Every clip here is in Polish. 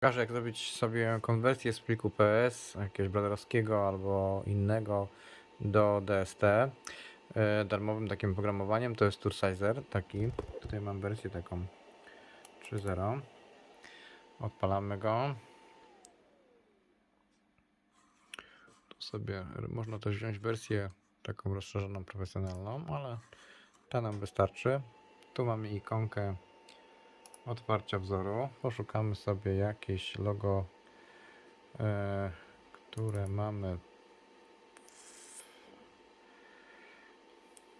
Pokażę jak zrobić sobie konwersję z pliku PS, jakiegoś braderowskiego albo innego do DST. e, Darmowym takim programowaniem to jest Toursizer taki. Tutaj mam wersję taką 3.0. Odpalamy go. Tu sobie można też wziąć wersję taką rozszerzoną, profesjonalną, ale ta nam wystarczy. Tu mamy ikonkę otwarcia wzoru. Poszukamy sobie jakieś logo, e, które mamy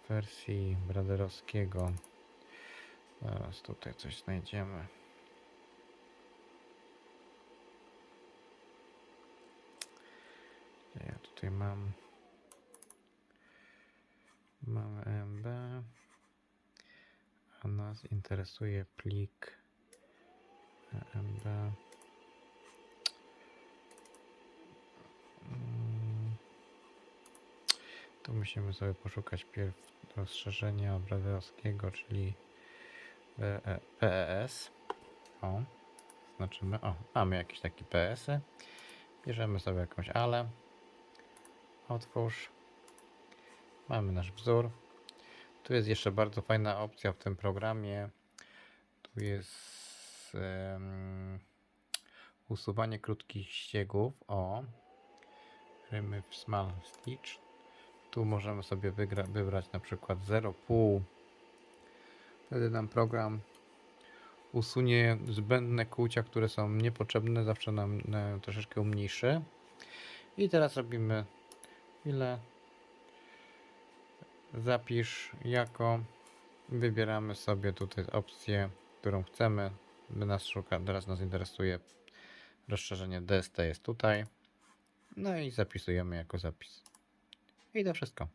w wersji braderowskiego. Zaraz tutaj coś znajdziemy. Ja tutaj mam. Mamy MB. A nas interesuje plik MB. Mm. Tu musimy sobie poszukać pierw rozszerzenia braderowskiego, czyli E, e, PES. O, znaczymy. O, mamy jakieś takie PSy. Bierzemy sobie jakąś ale. Otwórz. Mamy nasz wzór. Tu jest jeszcze bardzo fajna opcja w tym programie. Tu jest em, usuwanie krótkich ściegów. O, remove small stitch. Tu możemy sobie wybrać na przykład 0,5. Wtedy nam program usunie zbędne kłucia, które są niepotrzebne. Zawsze nam e, troszeczkę umniejszy. I teraz robimy ile zapisz jako wybieramy sobie tutaj opcję, którą chcemy. My nas szuka, teraz nas interesuje rozszerzenie DST jest tutaj. No i zapisujemy jako zapis. I to wszystko.